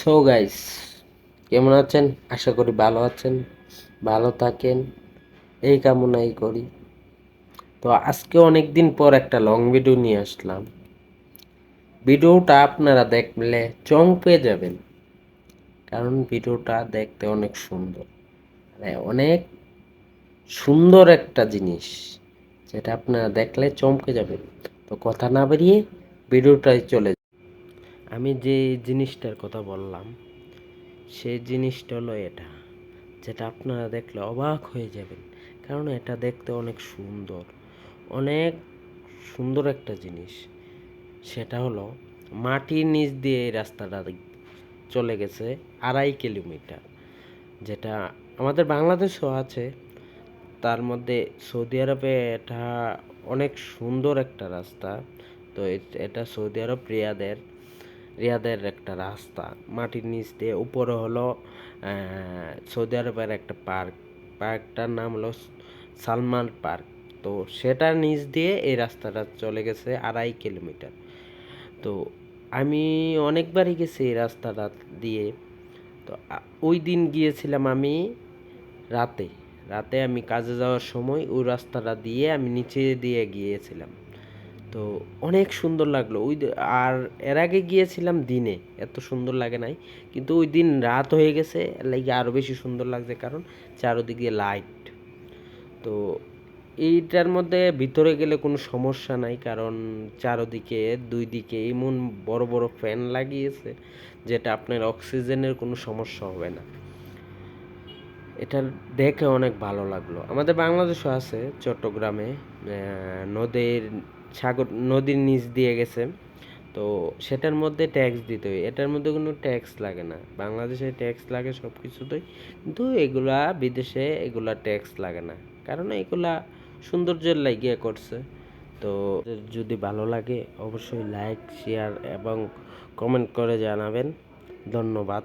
So guys কেমন আছেন? আশা করি ভালো আছেন, ভালো থাকেন। এই কামনাই করি। তো আজকে অনেক দিন পর একটা লং ভিডিও নিয়ে আসলাম। ভিডিওটা আপনারা দেখলে চং পেয়ে যাবেন। কারণ ভিডিওটা দেখতে অনেক সুন্দর। মানে অনেক সুন্দর একটা জিনিস, যেটা আপনারা দেখলে চমকে যাবেন। তো কথা না বেরিয়ে ভিডিওটাই চলে। আমি যে জিনিসটার কথা বললাম সেই জিনিসটা হলো এটা, যেটা আপনারা দেখলে অবাক হয়ে যাবেন। কারণ এটা দেখতে অনেক সুন্দর অনেক সুন্দর একটা জিনিস। সেটা হলো মাটির নিচ দিয়ে এই রাস্তাটা চলে গেছে আড়াই কিলোমিটার, যেটা আমাদের বাংলাদেশেও আছে। তার মধ্যে সৌদি আরবে এটা অনেক সুন্দর একটা রাস্তা। তো এটা সৌদি আরব রিয়াদের রিয়াদের একটা রাস্তা। মাটির নিচ দিয়ে উপরে হলো সৌদি আরবের একটা পার্ক। পার্কটার নাম হলো সালমান পার্ক। তো সেটার নিচ দিয়ে এই রাস্তাটা চলে গেছে আড়াই কিলোমিটার। তো আমি অনেকবারই গেছি এই রাস্তাটা দিয়ে। তো ওই দিন গিয়েছিলাম আমি রাতে। রাতে আমি কাজে যাওয়ার সময় ওই রাস্তাটা দিয়ে আমি নিচে দিয়ে গিয়েছিলাম। তো অনেক সুন্দর লাগল। ওই আর এর আগে গিয়েছিলাম দিনে, এত সুন্দর লাগে নাই। কিন্তু ওই দিন রাত হয়ে গেছে, লাগে আরও বেশি সুন্দর লাগছে কারণ চারোদিকে লাইট তো এইটার মধ্যে ভিতরে গেলে কোনো সমস্যা নাই কারণ চারোদিকে, দুই দিকে এমন বড় বড় ফ্যান লাগিয়েছে যেটা আপনার অক্সিজেনের কোনো সমস্যা হবে না। এটা দেখে অনেক ভালো লাগল। আমাদের বাংলাদেশও আছে, চট্টগ্রামে নদীর সাগর, নদীর নিচ দিয়ে গেছে। তো সেটার মধ্যে ট্যাক্স দিতে হয়। এটার মধ্যে কোনো ট্যাক্স লাগে না। বাংলাদেশে ট্যাক্স লাগে সব কিছুতেই কিন্তু এগুলা বিদেশে এগুলা ট্যাক্স লাগে না। কারণ এগুলা সৌন্দর্যের লাগিয়ে করছে। তো যদি ভালো লাগে অবশ্যই লাইক শেয়ার এবং কমেন্ট করে জানাবেন। ধন্যবাদ।